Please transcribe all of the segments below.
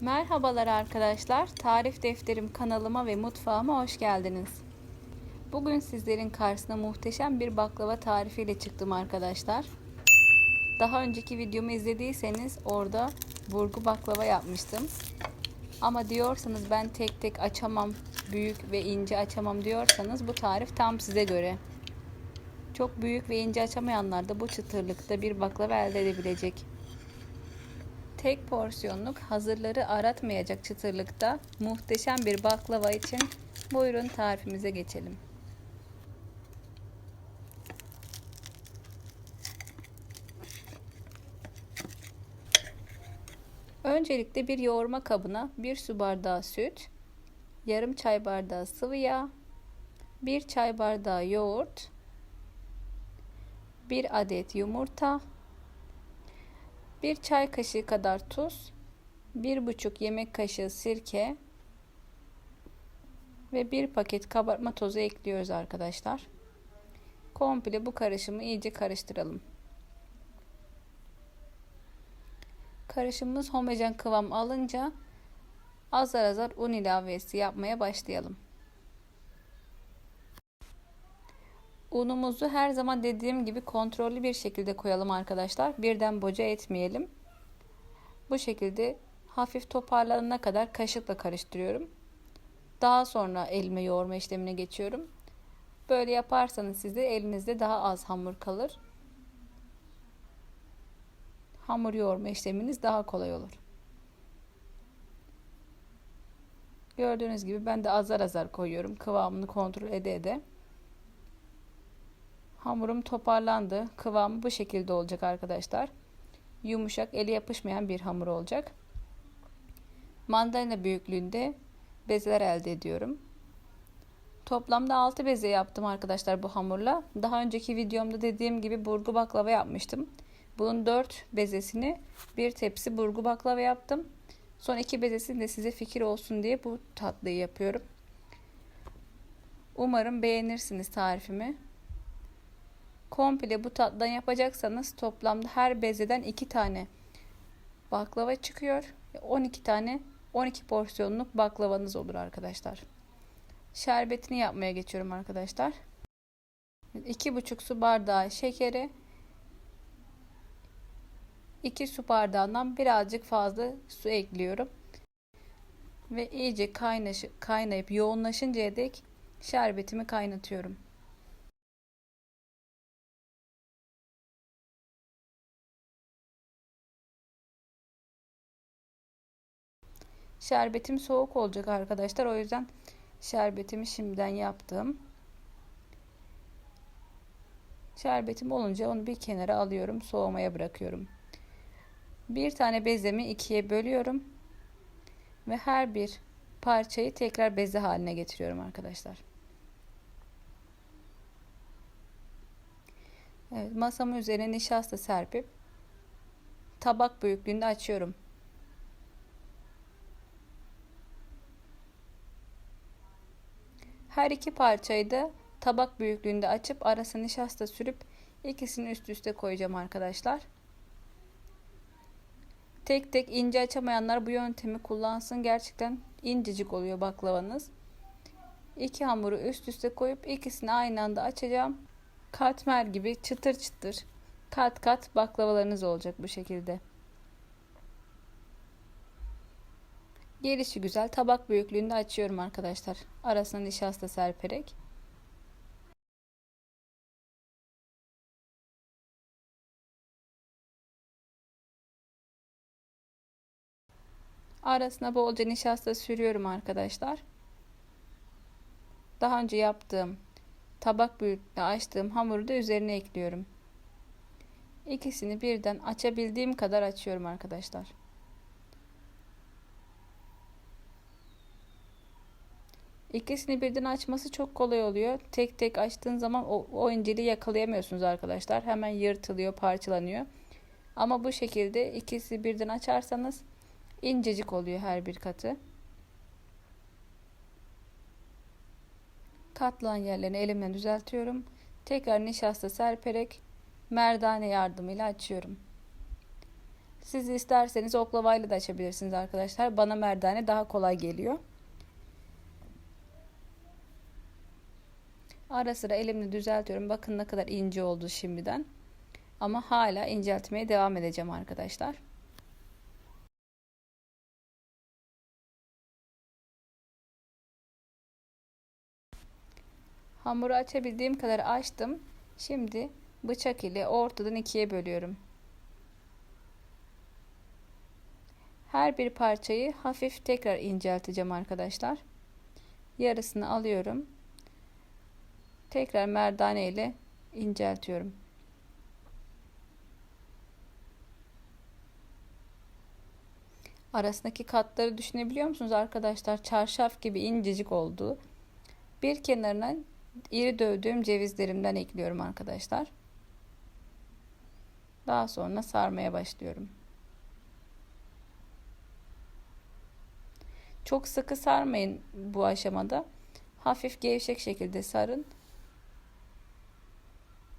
Merhabalar arkadaşlar. Tarif defterim kanalıma ve mutfağıma hoş geldiniz. Bugün sizlerin karşısına muhteşem bir baklava tarifiyle çıktım arkadaşlar. Daha önceki videomu izlediyseniz orada burgu baklava yapmıştım. Ama diyorsanız ben tek tek açamam, büyük ve ince açamam diyorsanız bu tarif tam size göre. Çok büyük ve ince açamayanlar da bu çıtırlıkta bir baklava elde edebilecek. Tek porsiyonluk hazırları aratmayacak çıtırlıkta muhteşem bir baklava için buyurun tarifimize geçelim. Öncelikle bir yoğurma kabına 1 su bardağı süt, yarım çay bardağı sıvı yağ, 1 çay bardağı yoğurt, 1 adet yumurta, 1 çay kaşığı kadar tuz, 1,5 yemek kaşığı sirke ve 1 paket kabartma tozu ekliyoruz arkadaşlar. Komple bu karışımı iyice karıştıralım. Karışımımız homojen kıvam alınca azar azar un ilavesi yapmaya başlayalım. Unumuzu her zaman dediğim gibi kontrollü bir şekilde koyalım arkadaşlar. Birden boca etmeyelim. Bu şekilde hafif toparlanana kadar kaşıkla karıştırıyorum. Daha sonra elime yoğurma işlemine geçiyorum. Böyle yaparsanız size elinizde daha az hamur kalır. Hamur yoğurma işleminiz daha kolay olur. Gördüğünüz gibi ben de azar azar koyuyorum. Kıvamını kontrol ede ede. Hamurum toparlandı. Kıvamı bu şekilde olacak arkadaşlar. Yumuşak, eli yapışmayan bir hamur olacak. Mandalina büyüklüğünde bezeler elde ediyorum. Toplamda 6 beze yaptım arkadaşlar bu hamurla. Daha önceki videomda dediğim gibi burgu baklava yapmıştım. Bunun 4 bezesini bir tepsi burgu baklava yaptım. Son 2 bezesini de size fikir olsun diye bu tatlıyı yapıyorum. Umarım beğenirsiniz tarifimi. Komple bu tatlıdan yapacaksanız toplamda her bezeden 2 tane baklava çıkıyor. 12 tane 12 porsiyonluk baklavanız olur arkadaşlar. Şerbetini yapmaya geçiyorum arkadaşlar. 2,5 su bardağı şekeri 2 su bardağından birazcık fazla su ekliyorum. Ve iyice kaynaşı, kaynayıp yoğunlaşıncaya dek şerbetimi kaynatıyorum. Şerbetim soğuk olacak arkadaşlar. O yüzden şerbetimi şimdiden yaptım. Şerbetim olunca onu bir kenara alıyorum. Soğumaya bırakıyorum. Bir tane bezemi ikiye bölüyorum. Ve her bir parçayı tekrar beze haline getiriyorum arkadaşlar. Evet, masamın üzerine nişasta serpip tabak büyüklüğünde açıyorum. Her iki parçayı da tabak büyüklüğünde açıp arasına nişasta sürüp ikisini üst üste koyacağım arkadaşlar. Tek tek ince açamayanlar bu yöntemi kullansın. Gerçekten incecik oluyor baklavanız. İki hamuru üst üste koyup ikisini aynı anda açacağım. Katmer gibi çıtır çıtır kat kat baklavalarınız olacak bu şekilde. Gelişi güzel tabak büyüklüğünde açıyorum arkadaşlar. Arasına nişasta serperek. Arasına bolca nişasta sürüyorum arkadaşlar. Daha önce yaptığım tabak büyüklüğünde açtığım hamuru da üzerine ekliyorum. İkisini birden açabildiğim kadar açıyorum arkadaşlar. İkisini birden açması çok kolay oluyor. Tek tek açtığın zaman o, o inceliği yakalayamıyorsunuz arkadaşlar. Hemen yırtılıyor, parçalanıyor. Ama bu şekilde ikisi birden açarsanız incecik oluyor her bir katı. Katlanan yerlerini elimle düzeltiyorum. Tekrar nişasta serperek merdane yardımıyla açıyorum. Siz isterseniz oklavayla da açabilirsiniz arkadaşlar. Bana merdane daha kolay geliyor. Ara sıra elimle düzeltiyorum. Bakın ne kadar ince oldu şimdiden. Ama hala inceltmeye devam edeceğim arkadaşlar. Hamuru açabildiğim kadar açtım. Şimdi bıçak ile ortadan ikiye bölüyorum. Her bir parçayı hafif tekrar incelteceğim arkadaşlar. Yarısını alıyorum. Tekrar merdane ile inceltiyorum. Arasındaki katları düşünebiliyor musunuz arkadaşlar? Çarşaf gibi incecik oldu. Bir kenarına iri dövdüğüm cevizlerimden ekliyorum arkadaşlar. Daha sonra sarmaya başlıyorum. Çok sıkı sarmayın bu aşamada. Hafif gevşek şekilde sarın.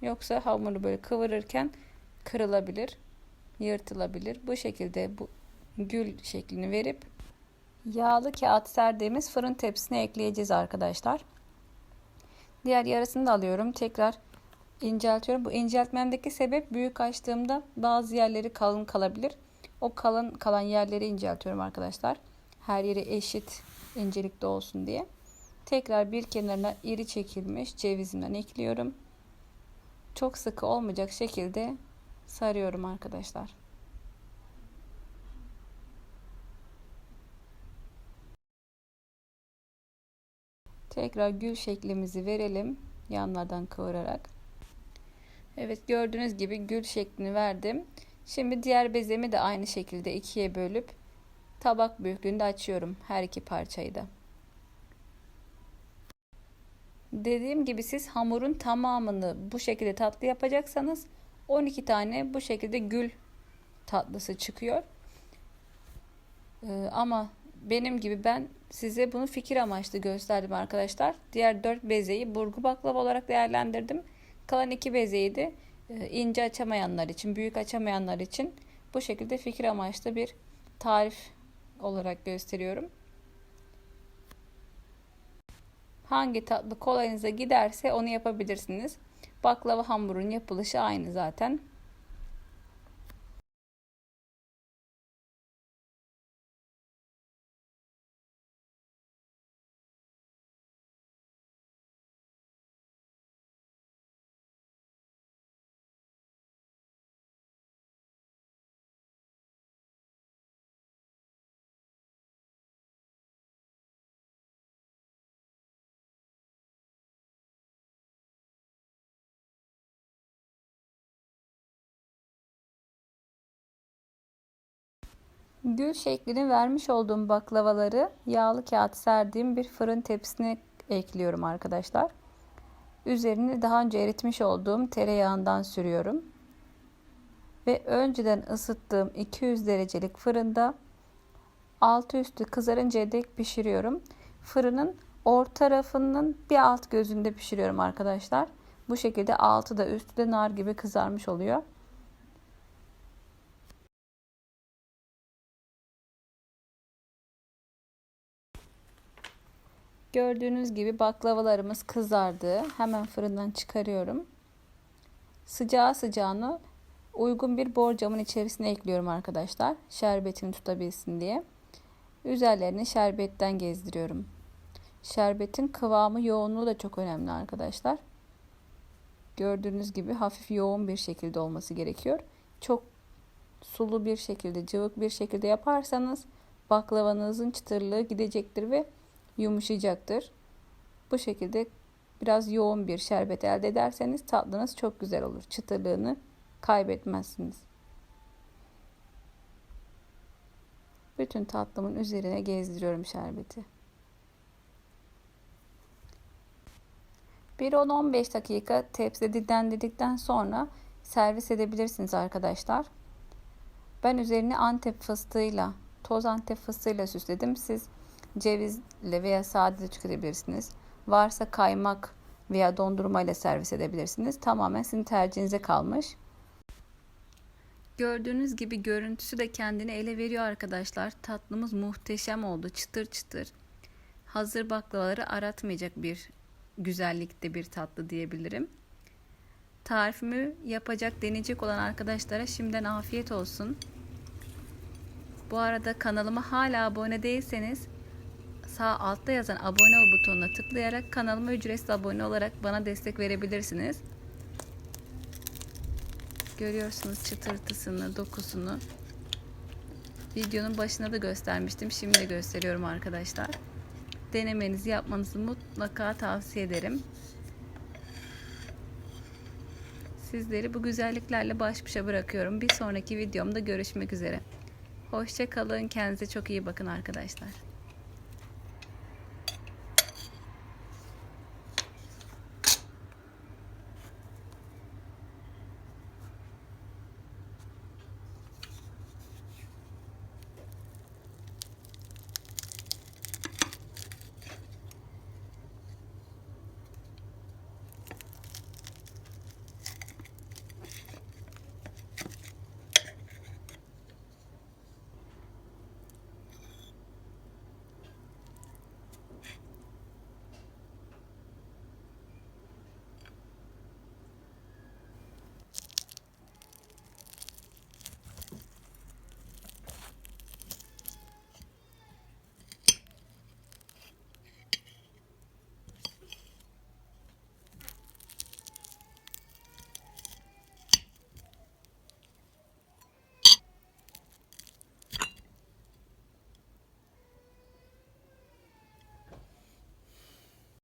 Yoksa hamuru böyle kıvırırken kırılabilir, yırtılabilir. Bu şekilde bu gül şeklini verip yağlı kağıt serdiğimiz fırın tepsisine ekleyeceğiz arkadaşlar. Diğer yarısını da alıyorum. Tekrar inceltiyorum. Bu inceltmemdeki sebep büyük açtığımda bazı yerleri kalın kalabilir. O kalın kalan yerleri inceltiyorum arkadaşlar. Her yeri eşit incelikte olsun diye. Tekrar bir kenarına iri çekilmiş cevizimden ekliyorum. Çok sıkı olmayacak şekilde sarıyorum arkadaşlar. Tekrar gül şeklimizi verelim. Yanlardan kıvırarak. Evet gördüğünüz gibi gül şeklini verdim. Şimdi diğer bezemi de aynı şekilde ikiye bölüp tabak büyüklüğünde açıyorum her iki parçayı da. Dediğim gibi siz hamurun tamamını bu şekilde tatlı yapacaksanız 12 tane bu şekilde gül tatlısı çıkıyor. Ee, ama benim gibi ben size bunu fikir amaçlı gösterdim arkadaşlar. Diğer 4 bezeyi burgu baklava olarak değerlendirdim. Kalan 2 bezeyi de e, ince açamayanlar için, büyük açamayanlar için bu şekilde fikir amaçlı bir tarif olarak gösteriyorum. Hangi tatlı kolayınıza giderse onu yapabilirsiniz. Baklava hamurun yapılışı aynı zaten. Gül şeklini vermiş olduğum baklavaları yağlı kağıt serdiğim bir fırın tepsisine ekliyorum arkadaşlar. Üzerine daha önce eritmiş olduğum tereyağından sürüyorum. Ve önceden ısıttığım 200 derecelik fırında altı üstü kızarıncaya dek pişiriyorum. Fırının orta tarafının bir alt gözünde pişiriyorum arkadaşlar. Bu şekilde altı da üstü de nar gibi kızarmış oluyor. Gördüğünüz gibi baklavalarımız kızardı. Hemen fırından çıkarıyorum. Sıcağı sıcağını uygun bir borcamın içerisine ekliyorum arkadaşlar. Şerbetini tutabilsin diye. Üzerlerini şerbetten gezdiriyorum. Şerbetin kıvamı yoğunluğu da çok önemli arkadaşlar. Gördüğünüz gibi hafif yoğun bir şekilde olması gerekiyor. Çok sulu bir şekilde, cıvık bir şekilde yaparsanız baklavanızın çıtırlığı gidecektir ve yumuşayacaktır. Bu şekilde biraz yoğun bir şerbet elde ederseniz tatlınız çok güzel olur. Çıtırlığını kaybetmezsiniz. Bütün tatlımın üzerine gezdiriyorum şerbeti. Bir 10-15 dakika tepside dinlendirdikten sonra servis edebilirsiniz arkadaşlar. Ben üzerine antep fıstığıyla, toz antep fıstığıyla süsledim. Siz cevizle veya sade de tüketebilirsiniz. Varsa kaymak veya dondurma ile servis edebilirsiniz. Tamamen sizin tercihinize kalmış. Gördüğünüz gibi görüntüsü de kendini ele veriyor arkadaşlar. Tatlımız muhteşem oldu. Çıtır çıtır. Hazır baklavaları aratmayacak bir güzellikte bir tatlı diyebilirim. Tarifimi yapacak, deneyecek olan arkadaşlara şimdiden afiyet olsun. Bu arada kanalıma hala abone değilseniz sağ altta yazan abone ol butonuna tıklayarak kanalıma ücretsiz abone olarak bana destek verebilirsiniz. Görüyorsunuz çıtırtısını, dokusunu. Videonun başına da göstermiştim. Şimdi de gösteriyorum arkadaşlar. Denemenizi yapmanızı mutlaka tavsiye ederim. Sizleri bu güzelliklerle baş başa bırakıyorum. Bir sonraki videomda görüşmek üzere. Hoşça kalın. Kendinize çok iyi bakın arkadaşlar.